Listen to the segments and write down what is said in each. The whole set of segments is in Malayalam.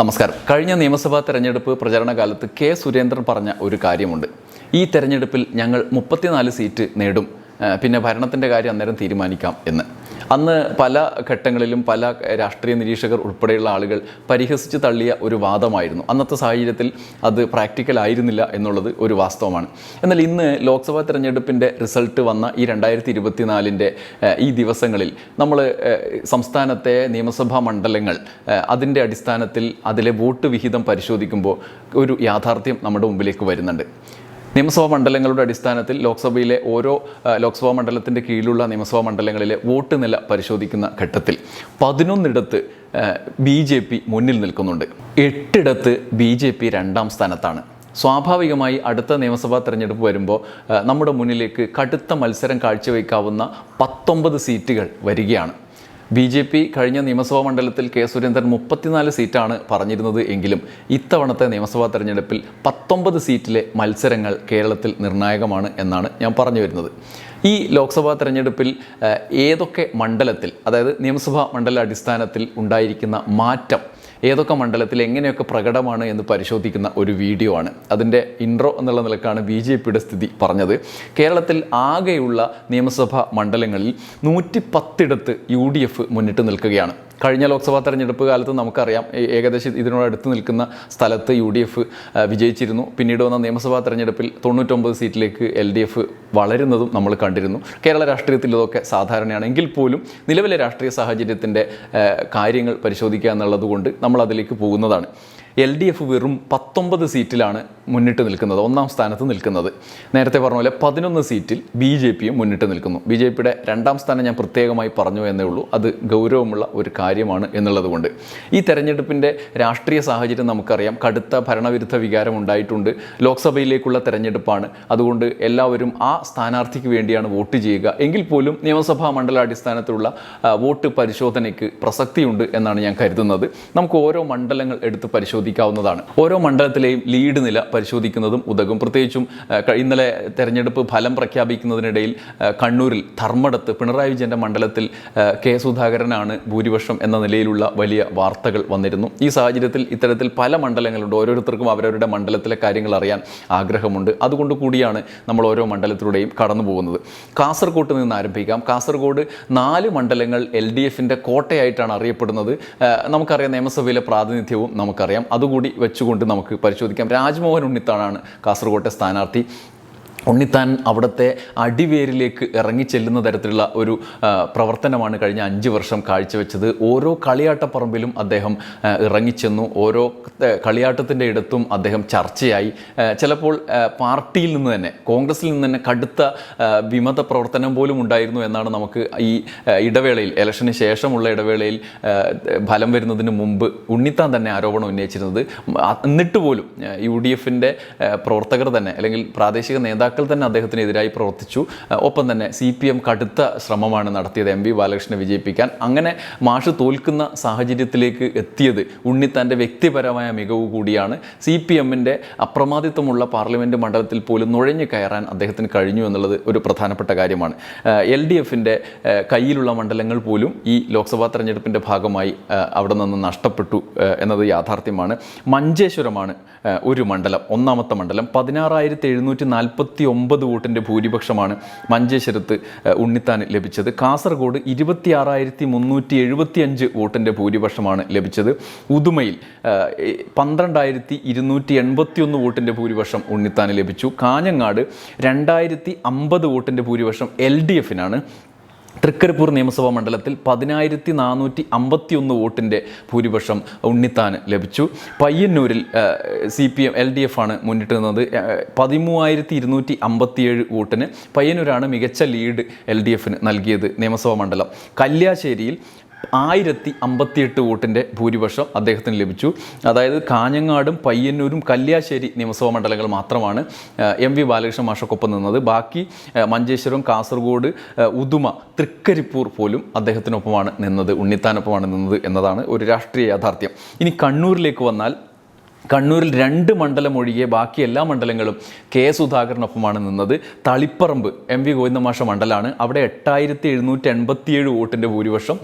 നമസ്കാരം. കഴിഞ്ഞ നിയമസഭാ തെരഞ്ഞെടുപ്പ് പ്രചരണ കാലത്ത് കെ സുരേന്ദ്രൻ പറഞ്ഞ ഒരു കാര്യമുണ്ട്. ഈ തെരഞ്ഞെടുപ്പിൽ ഞങ്ങൾ മുപ്പത്തിനാല് സീറ്റ് നേടും. പിന്നെ ഭരണത്തിന്റെ കാര്യം അന്നേരം തീരുമാനിക്കാം എന്ന്. അന്ന് പല ഘട്ടങ്ങളിലും പല രാഷ്ട്രീയ നിരീക്ഷകർ ഉൾപ്പെടെയുള്ള ആളുകൾ പരിഹസിച്ച് തള്ളിയ ഒരു വാദമായിരുന്നു. അന്നത്തെ സാഹചര്യത്തിൽ അത് പ്രാക്ടിക്കൽ ആയിരുന്നില്ല എന്നുള്ളത് ഒരു വാസ്തവമാണ്. എന്നാൽ ഇന്ന് ലോക്സഭാ തെരഞ്ഞെടുപ്പിന്റെ റിസൾട്ട് വന്ന ഈ രണ്ടായിരത്തി ഇരുപത്തിനാലിന്റെ ഈ ദിവസങ്ങളിൽ നമ്മൾ സംസ്ഥാനത്തെ നിയമസഭാ മണ്ഡലങ്ങൾ അതിന്റെ അടിസ്ഥാനത്തിൽ അതിലെ വോട്ട് വിഹിതം പരിശോധിക്കുമ്പോൾ ഒരു യാഥാർത്ഥ്യം നമ്മുടെ മുമ്പിലേക്ക് വരുന്നുണ്ട്. നിയമസഭാ മണ്ഡലങ്ങളുടെ അടിസ്ഥാനത്തിൽ ലോക്സഭയിലെ ഓരോ ലോക്സഭാ മണ്ഡലത്തിന്റെ കീഴിലുള്ള നിയമസഭാ മണ്ഡലങ്ങളിലെ വോട്ട് നില പരിശോധിക്കുന്ന ഘട്ടത്തിൽ പതിനൊന്നിടത്ത് ബി ജെ പി മുന്നിൽ നിൽക്കുന്നുണ്ട്. എട്ടിടത്ത് ബി ജെ പി രണ്ടാം സ്ഥാനത്താണ്. സ്വാഭാവികമായി അടുത്ത നിയമസഭാ തെരഞ്ഞെടുപ്പ് വരുമ്പോൾ നമ്മുടെ മുന്നിലേക്ക് കടുത്ത മത്സരം കാഴ്ചവെക്കാവുന്ന പത്തൊമ്പത് സീറ്റുകൾ വരികയാണ്. ബി ജെ പി കഴിഞ്ഞ നിയമസഭാ മണ്ഡലത്തിൽ കെ സുരേന്ദ്രൻ മുപ്പത്തിനാല് സീറ്റാണ് പറഞ്ഞിരുന്നത് എങ്കിലും ഇത്തവണത്തെ നിയമസഭാ തെരഞ്ഞെടുപ്പിൽ പത്തൊമ്പത് സീറ്റിലെ മത്സരങ്ങൾ കേരളത്തിൽ നിർണായകമാണ് എന്നാണ് ഞാൻ പറഞ്ഞു വരുന്നത്. ഈ ലോക്സഭാ തെരഞ്ഞെടുപ്പിൽ ഏതൊക്കെ മണ്ഡലത്തിൽ അതായത് നിയമസഭാ മണ്ഡല അടിസ്ഥാനത്തിൽ ഉണ്ടായിരിക്കുന്ന മാറ്റം ഏതൊക്കെ മണ്ഡലത്തിൽ എങ്ങനെയൊക്കെ പ്രകടമാണ് എന്ന് പരിശോധിക്കുന്ന ഒരു വീഡിയോ ആണ്. അതിന്റെ ഇൻട്രോ എന്നുള്ള നിലക്കാണ് ബി ജെ പിയുടെ സ്ഥിതി പറഞ്ഞത്. കേരളത്തിൽ ആകെയുള്ള നിയമസഭാ മണ്ഡലങ്ങളിൽ നൂറ്റി പത്തിടത്ത് യു ഡി എഫ് മുന്നിട്ട് നിൽക്കുകയാണ്. കഴിഞ്ഞ ലോക്സഭാ തെരഞ്ഞെടുപ്പ് കാലത്ത് നമുക്കറിയാം ഏകദേശം ഇതിനോട് അടുത്ത് നിൽക്കുന്ന സ്ഥലത്ത് യു ഡി എഫ് വിജയിച്ചിരുന്നു. പിന്നീട് വന്ന നിയമസഭാ തെരഞ്ഞെടുപ്പിൽ തൊണ്ണൂറ്റൊമ്പത് സീറ്റിലേക്ക് എൽ ഡി എഫ് വളരുന്നതും നമ്മൾ കണ്ടിരുന്നു. കേരള രാഷ്ട്രീയത്തിൽ ഇതൊക്കെ സാധാരണയാണ്. എങ്കിൽ പോലും നിലവിലെ രാഷ്ട്രീയ സാഹചര്യത്തിന്റെ കാര്യങ്ങൾ പരിശോധിക്കുക എന്നുള്ളത് കൊണ്ട് നമ്മൾ അതിലേക്ക് പോകുന്നതാണ്. എൽ ഡി എഫ് വെറും പത്തൊമ്പത് സീറ്റിലാണ് മുന്നിട്ട് നിൽക്കുന്നത് ഒന്നാം സ്ഥാനത്ത് നിൽക്കുന്നത്. നേരത്തെ പറഞ്ഞ പോലെ പതിനൊന്ന് സീറ്റിൽ ബി ജെ പിയും മുന്നിട്ട് നിൽക്കുന്നു. ബി ജെ പിയുടെ രണ്ടാം സ്ഥാനം ഞാൻ പ്രത്യേകമായി പറഞ്ഞു എന്നേ ഉള്ളൂ. അത് ഗൗരവമുള്ള ഒരു കാര്യമാണ് എന്നുള്ളതുകൊണ്ട് ഈ തെരഞ്ഞെടുപ്പിന്റെ രാഷ്ട്രീയ സാഹചര്യം നമുക്കറിയാം. കടുത്ത ഭരണവിരുദ്ധ വികാരം ഉണ്ടായിട്ടുണ്ട്. ലോക്സഭയിലേക്കുള്ള തെരഞ്ഞെടുപ്പാണ്. അതുകൊണ്ട് എല്ലാവരും ആ സ്ഥാനാർത്ഥിക്ക് വേണ്ടിയാണ് വോട്ട് ചെയ്യുക. എങ്കിൽ പോലും നിയമസഭാ മണ്ഡലാടിസ്ഥാനത്തിലുള്ള വോട്ട് പരിശോധനയ്ക്ക് പ്രസക്തിയുണ്ട് എന്നാണ് ഞാൻ കരുതുന്നത്. നമുക്ക് ഓരോ മണ്ഡലങ്ങൾ എടുത്ത് പരിശോധിക്കാവുന്നതാണ്. ഓരോ മണ്ഡലത്തിലെയും ലീഡ് നില പരിശോധിക്കുന്നതും ഉതകും. പ്രത്യേകിച്ചും ഇന്നലെ തെരഞ്ഞെടുപ്പ് ഫലം പ്രഖ്യാപിക്കുന്നതിനിടയിൽ കണ്ണൂരിൽ ധർമ്മടത്ത് പിണറായി വിജയന്റെ മണ്ഡലത്തിൽ കെ സുധാകരനാണ് ഭൂരിപക്ഷം എന്ന നിലയിലുള്ള വലിയ വാർത്തകൾ വന്നിരുന്നു. ഈ സാഹചര്യത്തിൽ ഇത്തരത്തിൽ പല മണ്ഡലങ്ങളുണ്ട്. ഓരോരുത്തർക്കും അവരവരുടെ മണ്ഡലത്തിലെ കാര്യങ്ങൾ അറിയാൻ ആഗ്രഹമുണ്ട്. അതുകൊണ്ട് കൂടിയാണ് നമ്മൾ ഓരോ മണ്ഡലത്തിലൂടെയും കടന്നു പോകുന്നത്. കാസർഗോട്ട് നിന്ന് ആരംഭിക്കാം. കാസർഗോഡ് നാല് മണ്ഡലങ്ങൾ എൽ ഡി എഫിന്റെ കോട്ടയായിട്ടാണ് അറിയപ്പെടുന്നത്. നമുക്കറിയാം നിയമസഭയിലെ പ്രാതിനിധ്യവും നമുക്കറിയാം. അതുകൂടി വെച്ചുകൊണ്ട് നമുക്ക് പരിശോധിക്കാം. രാജ്മോഹൻ ഉണ്ണിത്താനാണ് കാസർകോട്ടെ സ്ഥാനാർത്ഥി. ഉണ്ണിത്താൻ അവിടുത്തെ അടിവേരിലേക്ക് ഇറങ്ങിച്ചെല്ലുന്ന തരത്തിലുള്ള ഒരു പ്രവർത്തനമാണ് കഴിഞ്ഞ അഞ്ച് വർഷം കാഴ്ചവെച്ചത്. ഓരോ കളിയാട്ടപ്പറമ്പിലും അദ്ദേഹം ഇറങ്ങിച്ചെന്നു. ഓരോ കളിയാട്ടത്തിന്റെ ഇടത്തും അദ്ദേഹം ചർച്ചയായി. ചിലപ്പോൾ പാർട്ടിയിൽ നിന്ന് തന്നെ കോൺഗ്രസിൽ നിന്ന് തന്നെ കടുത്ത വിമത പ്രവർത്തനം പോലും ഉണ്ടായിരുന്നു എന്നാണ് നമുക്ക് ഈ ഇടവേളയിൽ ഇലക്ഷന് ശേഷമുള്ള ഇടവേളയിൽ ഫലം വരുന്നതിന് മുമ്പ് ഉണ്ണിത്താൻ തന്നെ ആരോപണം ഉന്നയിച്ചിരുന്നത്. എന്നിട്ട് പോലും യു ഡി എഫിന്റെ പ്രവർത്തകർ തന്നെ അല്ലെങ്കിൽ പ്രാദേശിക നേതാക്കൾ തന്നെ അദ്ദേഹത്തിനെതിരായി പ്രവർത്തിച്ചു. ഒപ്പം തന്നെ സി പി എം കടുത്ത ശ്രമമാണ് നടത്തിയത് എം വി ബാലകൃഷ്ണനെ വിജയിപ്പിക്കാൻ. അങ്ങനെ മാഷ് തോൽക്കുന്ന സാഹചര്യത്തിലേക്ക് എത്തിയത് ഉണ്ണിത്താന്റെ വ്യക്തിപരമായ മികവ് കൂടിയാണ്. സി പി എമ്മിന്റെ അപ്രമാദിത്വമുള്ള പാർലമെന്റ് മണ്ഡലത്തിൽ പോലും നുഴഞ്ഞു കയറാൻ അദ്ദേഹത്തിന് കഴിഞ്ഞു എന്നുള്ളത് ഒരു പ്രധാനപ്പെട്ട കാര്യമാണ്. എൽ ഡി എഫിന്റെ കയ്യിലുള്ള മണ്ഡലങ്ങൾ പോലും ഈ ലോക്സഭാ തെരഞ്ഞെടുപ്പിന്റെ ഭാഗമായി അവിടെ നിന്ന് നഷ്ടപ്പെട്ടു എന്നത് യാഥാർത്ഥ്യമാണ്. മഞ്ചേശ്വരമാണ് ഒരു മണ്ഡലം ഒന്നാമത്തെ മണ്ഡലം. പതിനാറായിരത്തി എഴുന്നൂറ്റി നാൽപ്പത്തി ഒമ്പത് വോട്ടിന്റെ ഭൂരിപക്ഷമാണ് മഞ്ചേശ്വരത്ത് ഉണ്ണിത്താൻ ലഭിച്ചത്. കാസർഗോഡ് ഇരുപത്തി ആറായിരത്തി മുന്നൂറ്റി എഴുപത്തി അഞ്ച് വോട്ടിന്റെ ഭൂരിപക്ഷമാണ് ലഭിച്ചത്. ഉദുമയിൽ പന്ത്രണ്ടായിരത്തി ഇരുന്നൂറ്റി എൺപത്തി ഒന്ന് വോട്ടിന്റെ ഭൂരിപക്ഷം ഉണ്ണിത്താൻ ലഭിച്ചു. കാഞ്ഞങ്ങാട് രണ്ടായിരത്തി അമ്പത് വോട്ടിന്റെ ഭൂരിപക്ഷം എൽ ഡി എഫിനാണ്. തൃക്കരിപ്പൂർ നിയമസഭാ മണ്ഡലത്തിൽ പതിനായിരത്തി നാനൂറ്റി അമ്പത്തി ഒന്ന് വോട്ടിന്റെ ഭൂരിപക്ഷം ഉണ്ണിത്താന് ലഭിച്ചു. പയ്യന്നൂരിൽ C P M L D F ആണ് മുന്നിട്ട് നിന്നത്. പതിമൂവായിരത്തി ഇരുന്നൂറ്റി അമ്പത്തിയേഴ് വോട്ടിന് പയ്യന്നൂരാണ് മികച്ച ലീഡ് എൽ ഡി എഫിന് നൽകിയത് നിയമസഭാ മണ്ഡലം. കല്യാശ്ശേരിയിൽ ആയിരത്തി അമ്പത്തിയെട്ട് വോട്ടിന്റെ ഭൂരിപക്ഷം അദ്ദേഹത്തിന് ലഭിച്ചു. അതായത് കാഞ്ഞങ്ങാടും പയ്യന്നൂരും കല്യാശ്ശേരി നിയമസഭാ മണ്ഡലങ്ങൾ മാത്രമാണ് എം വി ബാലകൃഷ്ണ മാഷക്കൊപ്പം നിന്നത്. ബാക്കി മഞ്ചേശ്വരം കാസർഗോഡ് ഉദുമ തൃക്കരിപ്പൂർ പോലും അദ്ദേഹത്തിനൊപ്പമാണ് നിന്നത് ഉണ്ണിത്താനൊപ്പമാണ് നിന്നത് എന്നതാണ് ഒരു രാഷ്ട്രീയ യാഥാർത്ഥ്യം. ഇനി കണ്ണൂരിലേക്ക് വന്നാൽ കണ്ണൂരിൽ രണ്ട് മണ്ഡലം ഒഴികെ ബാക്കി എല്ലാ മണ്ഡലങ്ങളും കെ സുധാകരനൊപ്പമാണ് നിന്നത്. തളിപ്പറമ്പ് എം വി ഗോവിന്ദമാഷ മണ്ഡലമാണ് അവിടെ എട്ടായിരത്തി എഴുന്നൂറ്റി എൺപത്തിയേഴ് വോട്ടിന്റെ ഭൂരിപക്ഷം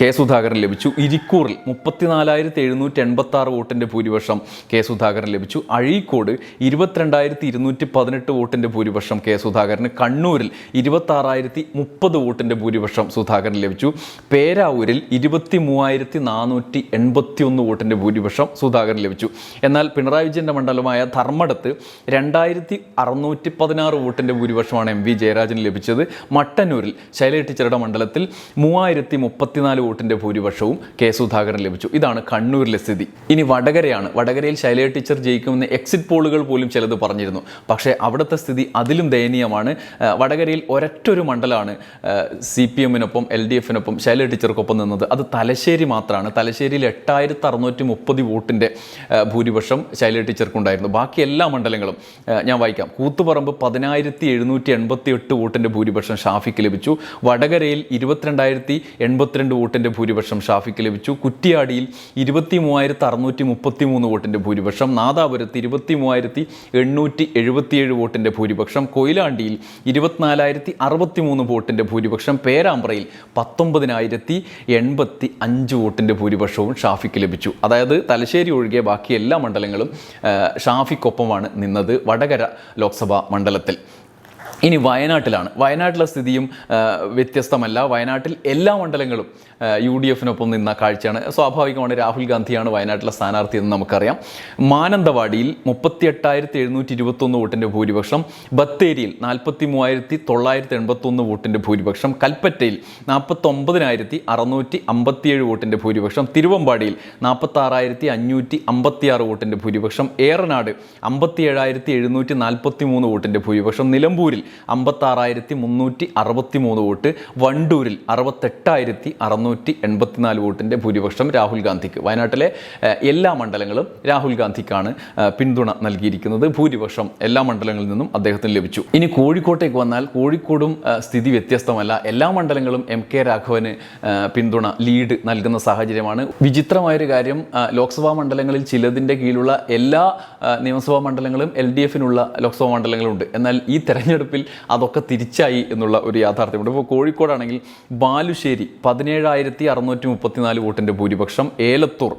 കെ സുധാകരൻ ലഭിച്ചു. ഇരിക്കൂറിൽ മുപ്പത്തിനാലായിരത്തി എഴുന്നൂറ്റി എൺപത്തി ആറ് വോട്ടിന്റെ ഭൂരിപക്ഷം കെ സുധാകരൻ ലഭിച്ചു. അഴീക്കോട് ഇരുപത്തിരണ്ടായിരത്തി ഇരുന്നൂറ്റി പതിനെട്ട് വോട്ടിന്റെ ഭൂരിപക്ഷം കെ സുധാകരന്. കണ്ണൂരിൽ ഇരുപത്താറായിരത്തി മുപ്പത് വോട്ടിന്റെ ഭൂരിപക്ഷം സുധാകരൻ ലഭിച്ചു. പേരാവൂരിൽ ഇരുപത്തി മൂവായിരത്തി നാനൂറ്റി എൺപത്തി ഒന്ന് വോട്ടിന്റെ ഭൂരിപക്ഷം സുധാകരൻ ലഭിച്ചു. എന്നാൽ പിണറായി വിജയന്റെ മണ്ഡലമായ ധർമ്മടത്ത് രണ്ടായിരത്തി അറുന്നൂറ്റി പതിനാറ് വോട്ടിന്റെ ഭൂരിപക്ഷമാണ് എം വി ജയരാജന് ലഭിച്ചത്. മട്ടന്നൂരിൽ ശൈല ടീച്ചറുടെ മണ്ഡലത്തിൽ മൂവായിരത്തി മുപ്പത്തിനാല് വോട്ടിന്റെ ഭൂരിപക്ഷവും കെ സുധാകരൻ ലഭിച്ചു. ഇതാണ് കണ്ണൂരിലെ സ്ഥിതി. ഇനി വടകരയാണ്. വടകരയിൽ ശൈല ടീച്ചർ ജയിക്കുമെന്ന് എക്സിറ്റ് പോളുകൾ പോലും ചിലത് പറഞ്ഞിരുന്നു. പക്ഷേ അവിടുത്തെ സ്ഥിതി അതിലും ദയനീയമാണ്. വടകരയിൽ ഒരൊറ്റൊരു മണ്ഡലമാണ് സി പി എമ്മിനൊപ്പം എൽ ഡി എഫിനൊപ്പം ശൈല ടീച്ചർക്കൊപ്പം നിന്നത്. അത് തലശ്ശേരി മാത്രമാണ് തലശ്ശേരിയിൽ എട്ടായിരത്തി അറുന്നൂറ്റി മുപ്പത് വോട്ടിന്റെ ഭൂരിപക്ഷം ശൈല ടീച്ചർക്കുണ്ടായിരുന്നു ബാക്കി എല്ലാ മണ്ഡലങ്ങളും ഞാൻ വായിക്കാം. കൂത്തുപറമ്പ് പതിനായിരത്തി എഴുന്നൂറ്റി എൺപത്തി എട്ട് വോട്ടിന്റെ ഭൂരിപക്ഷം ഷാഫിക്ക് ലഭിച്ചു. വടകരയിൽ ഇരുപത്തിരണ്ടായിരത്തി എൺപത്തിരണ്ട് വോട്ടിന്റെ ഭൂരിപക്ഷം ഷാഫിക്ക് ലഭിച്ചു. കുറ്റിയാടിയിൽ ഇരുപത്തി മൂവായിരത്തി അറുന്നൂറ്റി മുപ്പത്തി മൂന്ന് വോട്ടിന്റെ ഭൂരിപക്ഷം. നാദാപുരത്ത് ഇരുപത്തി മൂവായിരത്തി എണ്ണൂറ്റി എഴുപത്തിയേഴ് വോട്ടിന്റെ ഭൂരിപക്ഷം. കൊയിലാണ്ടിയിൽ ഇരുപത്തിനാലായിരത്തി അറുപത്തി മൂന്ന് വോട്ടിന്റെ ഭൂരിപക്ഷം. പേരാമ്പ്രയിൽ പത്തൊമ്പതിനായിരത്തി എൺപത്തി അഞ്ച് വോട്ടിന്റെ ഭൂരിപക്ഷവും ഷാഫിക്ക് ലഭിച്ചു. അതായത് തലശ്ശേരി ഒഴികെ ബാക്കി എല്ലാ മണ്ഡലങ്ങളും ഷാഫിക്കൊപ്പമാണ് നിന്നത് വടകര ലോക്സഭാ മണ്ഡലത്തിൽ. ഇനി വയനാട്ടിലാണ്. വയനാട്ടിലെ സ്ഥിതിയും വ്യത്യസ്തമല്ല. വയനാട്ടിൽ എല്ലാ മണ്ഡലങ്ങളും യു ഡി എഫിനൊപ്പം നിന്ന കാഴ്ചയാണ്. സ്വാഭാവികമാണ് രാഹുൽ ഗാന്ധിയാണ് വയനാട്ടിലെ സ്ഥാനാർത്ഥി എന്ന് നമുക്കറിയാം. മാനന്തവാടിയിൽ മുപ്പത്തി എട്ടായിരത്തി എഴുന്നൂറ്റി ഇരുപത്തൊന്ന് വോട്ടിന്റെ ഭൂരിപക്ഷം ബത്തേരിയിൽ നാൽപ്പത്തി മൂവായിരത്തി തൊള്ളായിരത്തി എൺപത്തൊന്ന് വോട്ടിന്റെ ഭൂരിപക്ഷം കൽപ്പറ്റയിൽ നാൽപ്പത്തൊമ്പതിനായിരത്തി അറുന്നൂറ്റി അമ്പത്തിയേഴ് വോട്ടിന്റെ ഭൂരിപക്ഷം തിരുവമ്പാടിയിൽ നാൽപ്പത്താറായിരത്തി അഞ്ഞൂറ്റി അമ്പത്തിയാറ് വോട്ടിന്റെ ഭൂരിപക്ഷം ഏറനാട് അമ്പത്തി ഏഴായിരത്തി എഴുന്നൂറ്റി നാൽപ്പത്തി മൂന്ന് വോട്ടിന്റെ ഭൂരിപക്ഷം നിലമ്പൂരിൽ അമ്പത്താറായിരത്തി മുന്നൂറ്റി അറുപത്തി മൂന്ന് വോട്ട് വണ്ടൂരിൽ അറുപത്തെട്ടായിരത്തി അറുന്നൂറ്റി എൺപത്തിനാല് വോട്ടിന്റെ ഭൂരിപക്ഷം രാഹുൽ ഗാന്ധിക്ക്. വയനാട്ടിലെ എല്ലാ മണ്ഡലങ്ങളും രാഹുൽ ഗാന്ധിക്കാണ് പിന്തുണ നൽകിയിരിക്കുന്നത്. ഭൂരിപക്ഷം എല്ലാ മണ്ഡലങ്ങളിൽ നിന്നും അദ്ദേഹത്തിന് ലഭിച്ചു. ഇനി കോഴിക്കോട്ടേക്ക് വന്നാൽ കോഴിക്കോടും സ്ഥിതി വ്യത്യസ്തമല്ല. എല്ലാ മണ്ഡലങ്ങളും എം കെ രാഘവന് പിന്തുണ ലീഡ് നൽകുന്ന സാഹചര്യമാണ്. വിചിത്രമായൊരു കാര്യം ലോക്സഭാ മണ്ഡലങ്ങളിൽ ചിലതിന്റെ കീഴിലുള്ള എല്ലാ നിയമസഭാ മണ്ഡലങ്ങളും എൽ ഡി എഫിനുള്ള ലോക്സഭാ മണ്ഡലങ്ങളുണ്ട്. എന്നാൽ ഈ തെരഞ്ഞെടുപ്പിൽ അതൊക്കെ തിരിച്ചായി എന്നുള്ള ഒരു യാഥാർത്ഥ്യമുണ്ട്. ഇപ്പോൾ കോഴിക്കോടാണെങ്കിൽ ബാലുശ്ശേരി പതിനേഴായിരത്തി അറുന്നൂറ്റി മുപ്പത്തിനാല് വോട്ടിന്റെ ഭൂരിപക്ഷം. ഏലത്തൂർ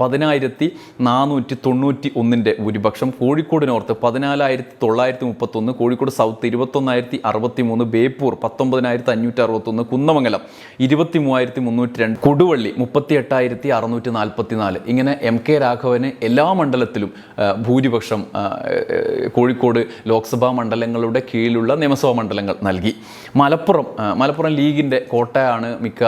പതിനായിരത്തി നാനൂറ്റി തൊണ്ണൂറ്റി ഒന്നിന്റെ ഭൂരിപക്ഷം. കോഴിക്കോട് നോർത്ത് പതിനാലായിരത്തി തൊള്ളായിരത്തി മുപ്പത്തൊന്ന് കോഴിക്കോട് സൗത്ത് ഇരുപത്തൊന്നായിരത്തി അറുപത്തി മൂന്ന് ബേപ്പൂർ പത്തൊമ്പതിനായിരത്തി അഞ്ഞൂറ്റി അറുപത്തൊന്ന് കുന്നമംഗലം ഇരുപത്തി മൂവായിരത്തി മുന്നൂറ്റി രണ്ട് കൊടുവള്ളി മുപ്പത്തി എട്ടായിരത്തി അറുന്നൂറ്റി നാൽപ്പത്തി നാല് ഇങ്ങനെ എം കെ രാഘവന് എല്ലാ മണ്ഡലത്തിലും ഭൂരിപക്ഷം കോഴിക്കോട് ലോക്സഭാ മണ്ഡലങ്ങളുടെ കീഴിലുള്ള നിയമസഭാ മണ്ഡലങ്ങൾ നൽകി. മലപ്പുറം മലപ്പുറം ലീഗിന്റെ കോട്ടയാണ് മിക്ക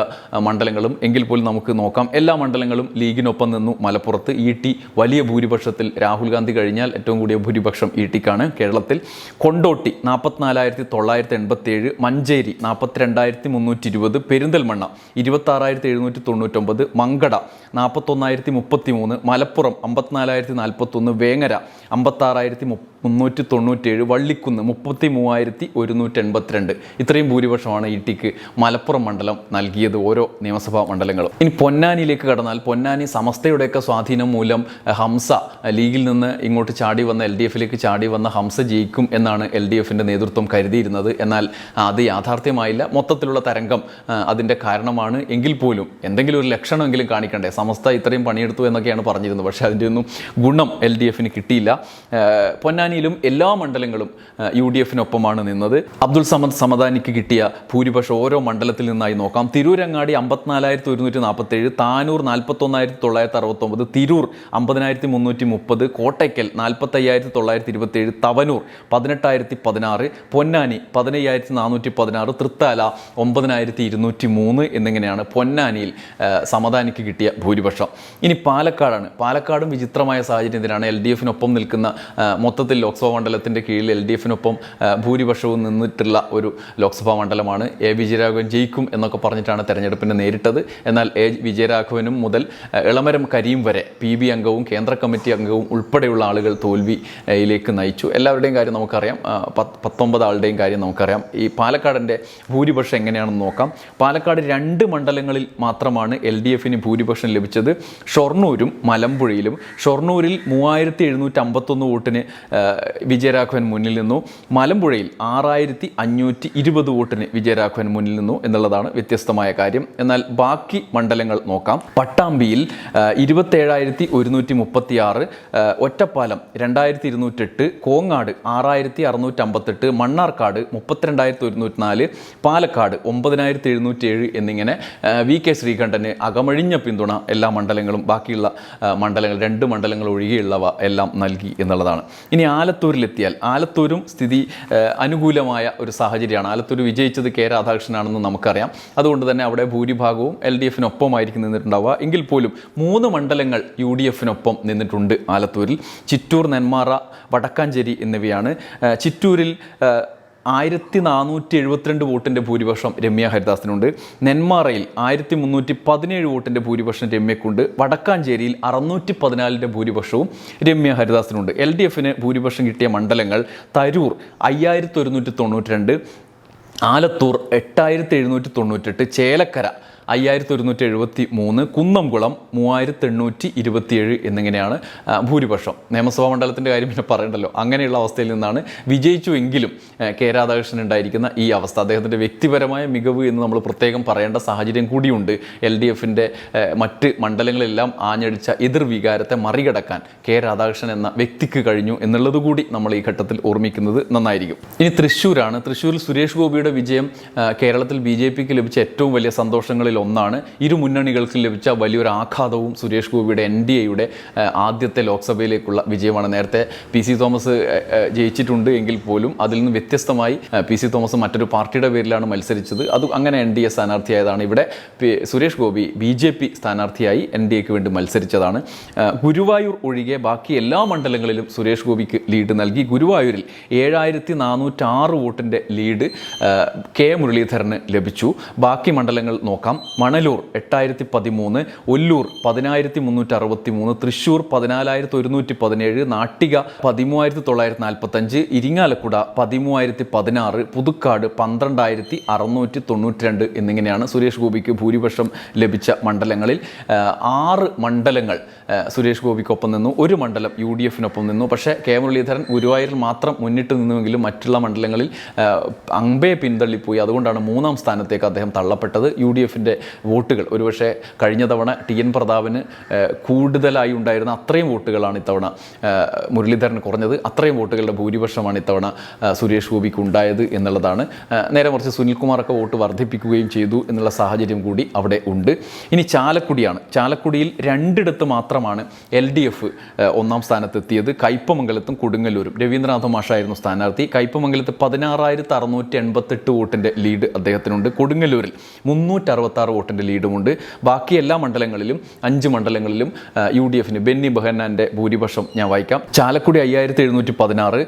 മണ്ഡലങ്ങളും. എങ്കിൽ പോലും നമുക്ക് നോക്കാം. എല്ലാ മണ്ഡലങ്ങളും ലീഗിനൊപ്പം നിന്നു മലപ്പുറത്ത് ഇ ടി വലിയ ഭൂരിപക്ഷത്തിൽ രാഹുൽ ഗാന്ധി കഴിഞ്ഞാൽ ഏറ്റവും കൂടിയ ഭൂരിപക്ഷം ഇ ടിക്കാണ് കേരളത്തിൽ. കൊണ്ടോട്ടി നാൽപ്പത്തിനാലായിരത്തി തൊള്ളായിരത്തി എൺപത്തി ഏഴ് മഞ്ചേരി നാൽപ്പത്തിരണ്ടായിരത്തി മുന്നൂറ്റി ഇരുപത് പെരിന്തൽമണ്ണ ഇരുപത്താറായിരത്തി എഴുന്നൂറ്റി തൊണ്ണൂറ്റൊമ്പത് മങ്കട നാൽപ്പത്തൊന്നായിരത്തി മുപ്പത്തി മൂന്ന് മലപ്പുറം അമ്പത്തിനാലായിരത്തി നാൽപ്പത്തൊന്ന് വേങ്ങര അമ്പത്താറായിരത്തി മുന്നൂറ്റി തൊണ്ണൂറ്റേഴ് വള്ളിക്കുന്ന് മുപ്പത്തി മൂവായിരത്തി ഒരുന്നൂറ്റി എൺപത്തിരണ്ട് ഇത്രയും ഭൂരിപക്ഷമാണ് ഇ ടിക്ക് മലപ്പുറം മണ്ഡലം നൽകിയത് ഓരോ നിയമസഭാ മണ്ഡലങ്ങളും. ഇനി പൊന്നാനിയിലേക്ക് കടന്നാൽ പൊന്നാനി സമസ്തയുടെയൊക്കെ സ്വാധീനം മൂലം ഹംസ ലീഗിൽ നിന്ന് ഇങ്ങോട്ട് ചാടി വന്ന എൽ ഡി എഫിലേക്ക് ചാടി വന്ന ഹംസ ജയിക്കും എന്നാണ് എൽ ഡി എഫിന്റെ നേതൃത്വം കരുതിയിരുന്നത്. എന്നാൽ അത് യാഥാർത്ഥ്യമായില്ല. മൊത്തത്തിലുള്ള തരംഗം അതിന്റെ കാരണമാണ്. എങ്കിൽ പോലും എന്തെങ്കിലും ഒരു ലക്ഷണമെങ്കിലും കാണിക്കണ്ടേ? സമസ്ത ഇത്രയും പണിയെടുത്തു എന്നൊക്കെയാണ് പറഞ്ഞിരുന്നത്. പക്ഷേ അതിന്റെ ഒന്നും ഗുണം എൽ ഡി എഫിന് കിട്ടിയില്ല പൊന്നാനിയിലും എല്ലാ മണ്ഡലങ്ങളും യു ഡി എഫിനൊപ്പമാണ് നിന്നത്. അബ്ദുൾ സമദ് സമദാനിക്ക് കിട്ടിയ ഭൂരിപക്ഷം ഓരോ മണ്ഡലത്തിൽ നിന്നായി നോക്കാം. തിരൂരങ്ങാടി അമ്പത്തിനാലായിരത്തി ഒരുന്നൂറ്റി നാൽപ്പത്തേഴ് താനൂർ നാൽപ്പത്തൊന്നായിരത്തി തൊള്ളായിരത്തി അറുപത്തൊമ്പത് തിരൂർ അമ്പതിനായിരത്തി മുന്നൂറ്റി മുപ്പത് കോട്ടയ്ക്കൽ നാൽപ്പത്തയ്യായിരത്തി തൊള്ളായിരത്തി ഇരുപത്തേഴ് തവനൂർ പതിനെട്ടായിരത്തി പതിനാറ് പൊന്നാനി പതിനയ്യായിരത്തി നാനൂറ്റി പതിനാറ് തൃത്താല ഒമ്പതിനായിരത്തി ഇരുന്നൂറ്റി മൂന്ന് എന്നിങ്ങനെയാണ് പൊന്നാനിയിൽ സമദാനിക്ക് കിട്ടിയ ഭൂരിപക്ഷം. ഇനി പാലക്കാടാണ്. പാലക്കാടും വിചിത്രമായ സാഹചര്യത്തിലാണ് എൽ ഡി എഫിനൊപ്പം നിൽക്കുന്ന മൊത്തത്തിൽ ലോക്സഭാ മണ്ഡലത്തിന്റെ കീഴിൽ എൽ ഡി എഫിനൊപ്പം ഭൂരിപക്ഷവും നിന്നിട്ടുള്ള ഒരു ലോക്സഭാ മണ്ഡലമാണ്. എ. വിജയരാഘവൻ ജയിക്കും എന്നൊക്കെ പറഞ്ഞിട്ടാണ് തെരഞ്ഞെടുപ്പിനെ നേരിട്ടത്. എന്നാൽ എ. വിജയരാഘവനും മുതൽ ഇളമരം കരീം വരെ പി. ബി. അംഗവും കേന്ദ്ര കമ്മിറ്റി അംഗവും ഉൾപ്പെടെയുള്ള ആളുകൾ തോൽവിയിലേക്ക് നയിച്ചു. എല്ലാവരുടെയും കാര്യം നമുക്കറിയാം. പത്തൊമ്പത് ആളുടെയും കാര്യം നമുക്കറിയാം. ഈ പാലക്കാടിന്റെ ഭൂരിപക്ഷം എങ്ങനെയാണെന്ന് നോക്കാം. പാലക്കാട് രണ്ട് മണ്ഡലങ്ങളിൽ മാത്രമാണ് എൽ ഡി എഫിന് ഭൂരിപക്ഷം ഷൊർണൂരും മലമ്പുഴയിലും. ഷൊർണൂരിൽ മൂവായിരത്തി എഴുന്നൂറ്റി അമ്പത്തൊന്ന് വോട്ടിന് വിജയരാഘവൻ മുന്നിൽ നിന്നു. മലമ്പുഴയിൽ ആറായിരത്തി അഞ്ഞൂറ്റി ഇരുപത് വോട്ടിന് വിജയരാഘവൻ മുന്നിൽ നിന്നു എന്നുള്ളതാണ് വ്യത്യസ്തമായ കാര്യം. എന്നാൽ ബാക്കി മണ്ഡലങ്ങൾ നോക്കാം. പട്ടാമ്പിയിൽ ഇരുപത്തേഴായിരത്തി ഒരുന്നൂറ്റി മുപ്പത്തി ആറ് ഒറ്റപ്പാലം രണ്ടായിരത്തി ഇരുന്നൂറ്റെട്ട് കോങ്ങാട് ആറായിരത്തി അറുന്നൂറ്റി അമ്പത്തെട്ട് മണ്ണാർക്കാട് മുപ്പത്തിരണ്ടായിരത്തി ഒരുന്നൂറ്റി നാല് പാലക്കാട് ഒമ്പതിനായിരത്തി എഴുന്നൂറ്റി ഏഴ് എന്നിങ്ങനെ വി കെ ശ്രീകണ്ഠന് അകമഴിഞ്ഞ പിന്തുണ എല്ലാ മണ്ഡലങ്ങളും ബാക്കിയുള്ള മണ്ഡലങ്ങൾ രണ്ട് മണ്ഡലങ്ങൾ ഒഴികെയുള്ളവ എല്ലാം നൽകി എന്നുള്ളതാണ്. ഇനി ആലത്തൂരിലെത്തിയാൽ ആലത്തൂരും സ്ഥിതി അനുകൂലമായ ഒരു സാഹചര്യമാണ്. ആലത്തൂർ വിജയിച്ചത് കെ രാധാകൃഷ്ണനാണെന്ന് നമുക്കറിയാം. അതുകൊണ്ട് തന്നെ അവിടെ ഭൂരിഭാഗവും എൽ ഡി എഫിനൊപ്പമായിരിക്കും നിന്നിട്ടുണ്ടാവുക. എങ്കിൽ പോലും മൂന്ന് മണ്ഡലങ്ങൾ യു ഡി എഫിനൊപ്പം നിന്നിട്ടുണ്ട് ആലത്തൂരിൽ. ചിറ്റൂർ നെന്മാറ വടക്കാഞ്ചേരി എന്നിവയാണ്. ചിറ്റൂരിൽ ആയിരത്തി നാനൂറ്റി എഴുപത്തിരണ്ട് വോട്ടിന്റെ ഭൂരിപക്ഷം രമ്യ ഹരിദാസിനുണ്ട്. നെന്മാറയിൽ ആയിരത്തി മുന്നൂറ്റി പതിനേഴ് വോട്ടിന്റെ ഭൂരിപക്ഷം രമ്യക്കുണ്ട്. വടക്കാഞ്ചേരിയിൽ അറുന്നൂറ്റി പതിനാലിന്റെ ഭൂരിപക്ഷവും രമ്യ ഹരിദാസിനുണ്ട്. എൽ ഡി എഫിന് ഭൂരിപക്ഷം കിട്ടിയ മണ്ഡലങ്ങൾ തരൂർ അയ്യായിരത്തി ഒരുന്നൂറ്റി തൊണ്ണൂറ്റി രണ്ട് ആലത്തൂർ എട്ടായിരത്തി എഴുന്നൂറ്റി തൊണ്ണൂറ്റെട്ട് ചേലക്കര അയ്യായിരത്തി ഒരുന്നൂറ്റി എഴുപത്തി മൂന്ന് കുന്നംകുളം മൂവായിരത്തി എണ്ണൂറ്റി ഇരുപത്തിയേഴ് എന്നിങ്ങനെയാണ് ഭൂരിപക്ഷം. നിയമസഭാ മണ്ഡലത്തിന്റെ കാര്യം പിന്നെ പറയണ്ടല്ലോ. അങ്ങനെയുള്ള അവസ്ഥയിൽ നിന്നാണ് വിജയിച്ചുവെങ്കിലും കെ. രാധാകൃഷ്ണൻ ഉണ്ടായിരിക്കുന്ന ഈ അവസ്ഥ. അദ്ദേഹത്തിന്റെ വ്യക്തിപരമായ മികവ് എന്ന് നമ്മൾ പ്രത്യേകം പറയേണ്ട സാഹചര്യം കൂടിയുണ്ട്. എൽ ഡി എഫിന്റെ മറ്റ് മണ്ഡലങ്ങളെല്ലാം ആഞ്ഞടിച്ച എതിർവികാരത്തെ മറികടക്കാൻ കെ. രാധാകൃഷ്ണൻ എന്ന വ്യക്തിക്ക് കഴിഞ്ഞു എന്നുള്ളത് കൂടി നമ്മൾ ഈ ഘട്ടത്തിൽ ഓർമ്മിക്കുന്നത് നന്നായിരിക്കും. ഇനി തൃശ്ശൂരാണ്. തൃശ്ശൂരിൽ സുരേഷ് ഗോപിയുടെ വിജയം കേരളത്തിൽ ബി ജെ പിക്ക് ലഭിച്ച ഏറ്റവും വലിയ സന്തോഷങ്ങളിൽ ഒന്നാണ് ഇരു മുന്നണികൾക്കും ലഭിച്ച വലിയൊരു ആഘാതവും സുരേഷ് ഗോപിയുടെ എൻ ഡി എയുടെ ആദ്യത്തെ ലോക്സഭയിലേക്കുള്ള വിജയമാണ്. നേരത്തെ പി സി തോമസ് ജയിച്ചിട്ടുണ്ട് എങ്കിൽ പോലും അതിൽ നിന്ന് വ്യത്യസ്തമായി പി സി തോമസ് മറ്റൊരു പാർട്ടിയുടെ പേരിലാണ് മത്സരിച്ചത്. അത് അങ്ങനെ എൻ ഡി എ സ്ഥാനാർത്ഥിയായതാണ്. ഇവിടെ Suresh Gopi B J P സ്ഥാനാർത്ഥിയായി എൻ ഡി എക്ക് വേണ്ടി മത്സരിച്ചതാണ്. ഗുരുവായൂർ ഒഴികെ ബാക്കി എല്ലാ മണ്ഡലങ്ങളിലും സുരേഷ് ഗോപിക്ക് ലീഡ് നൽകി. ഗുരുവായൂരിൽ ഏഴായിരത്തി നാനൂറ്റാറ് വോട്ടിന്റെ ലീഡ് കെ മുരളീധരന് ലഭിച്ചു. ബാക്കി മണ്ഡലങ്ങൾ നോക്കാം. മണലൂർ എട്ടായിരത്തി പതിമൂന്ന് ഒല്ലൂർ പതിനായിരത്തി മുന്നൂറ്റി അറുപത്തി മൂന്ന് തൃശ്ശൂർ പതിനാലായിരത്തി ഒരുന്നൂറ്റി പതിനേഴ് നാട്ടിക പതിമൂവായിരത്തി തൊള്ളായിരത്തി നാൽപ്പത്തഞ്ച് ഇരിങ്ങാലക്കുട പതിമൂവായിരത്തി പതിനാറ് പുതുക്കാട് പന്ത്രണ്ടായിരത്തി അറുന്നൂറ്റി തൊണ്ണൂറ്റി രണ്ട് എന്നിങ്ങനെയാണ് സുരേഷ് ഗോപിക്ക് ഭൂരിപക്ഷം ലഭിച്ച മണ്ഡലങ്ങളിൽ ആറ് മണ്ഡലങ്ങൾ സുരേഷ് ഗോപിക്കൊപ്പം നിന്നു ഒരു മണ്ഡലം യു ഡി എഫിനൊപ്പം നിന്നു. പക്ഷേ കെ മുരളീധരൻ ഗുരുവായൂരിൽ മാത്രം മുന്നിട്ട് നിന്നുവെങ്കിലും മറ്റുള്ള മണ്ഡലങ്ങളിൽ അമ്പയെ പിന്തള്ളിപ്പോയി. അതുകൊണ്ടാണ് മൂന്നാം സ്ഥാനത്തേക്ക് അദ്ദേഹം തള്ളപ്പെട്ടത്. യു ഡി എഫിന്റെ വോട്ടുകൾ ഒരുപക്ഷെ കഴിഞ്ഞ തവണ ടി എൻ പ്രതാപിന് കൂടുതലായി ഉണ്ടായിരുന്ന അത്രയും വോട്ടുകളാണ് ഇത്തവണ മുരളീധരൻ കുറഞ്ഞത്. അത്രയും വോട്ടുകളുടെ ഭൂരിപക്ഷമാണ് ഇത്തവണ സുരേഷ് ഗോപിക്ക് ഉണ്ടായത് എന്നുള്ളതാണ് നേരെ മറിച്ച് സുനിൽകുമാറൊക്കെ വോട്ട് വർദ്ധിപ്പിക്കുകയും ചെയ്തു എന്നുള്ള സാഹചര്യം കൂടി അവിടെ ഉണ്ട്. ഇനി ചാലക്കുടിയാണ്. ചാലക്കുടിയിൽ രണ്ടിടത്ത് മാത്രമാണ് എൽ ഡി എഫ് ഒന്നാം സ്ഥാനത്തെത്തിയത്. കയ്പമംഗലത്തും കൊടുങ്ങല്ലൂരും. രവീന്ദ്രനാഥ മാഷായിരുന്നു സ്ഥാനാർത്ഥി. കയ്പമംഗലത്ത് പതിനാറായിരത്തി അറുന്നൂറ്റി എൺപത്തെട്ട് വോട്ടിന്റെ ലീഡ് അദ്ദേഹത്തിനുണ്ട്. കൊടുങ്ങല്ലൂരിൽ മുന്നൂറ്റി അറുപത്താറ് വോട്ടിന്റെ ലീഡുമുണ്ട്. ബാക്കി എല്ലാ മണ്ഡലങ്ങളിലും അഞ്ച് മണ്ഡലങ്ങളിലും യു ഡി എഫിന് ബെന്നി ബെഹന്നാന്റെ ഭൂരിപക്ഷം ഞാൻ വായിക്കാം. ചാലക്കുടി അയ്യായിരത്തി എഴുന്നൂറ്റി പതിനാറ്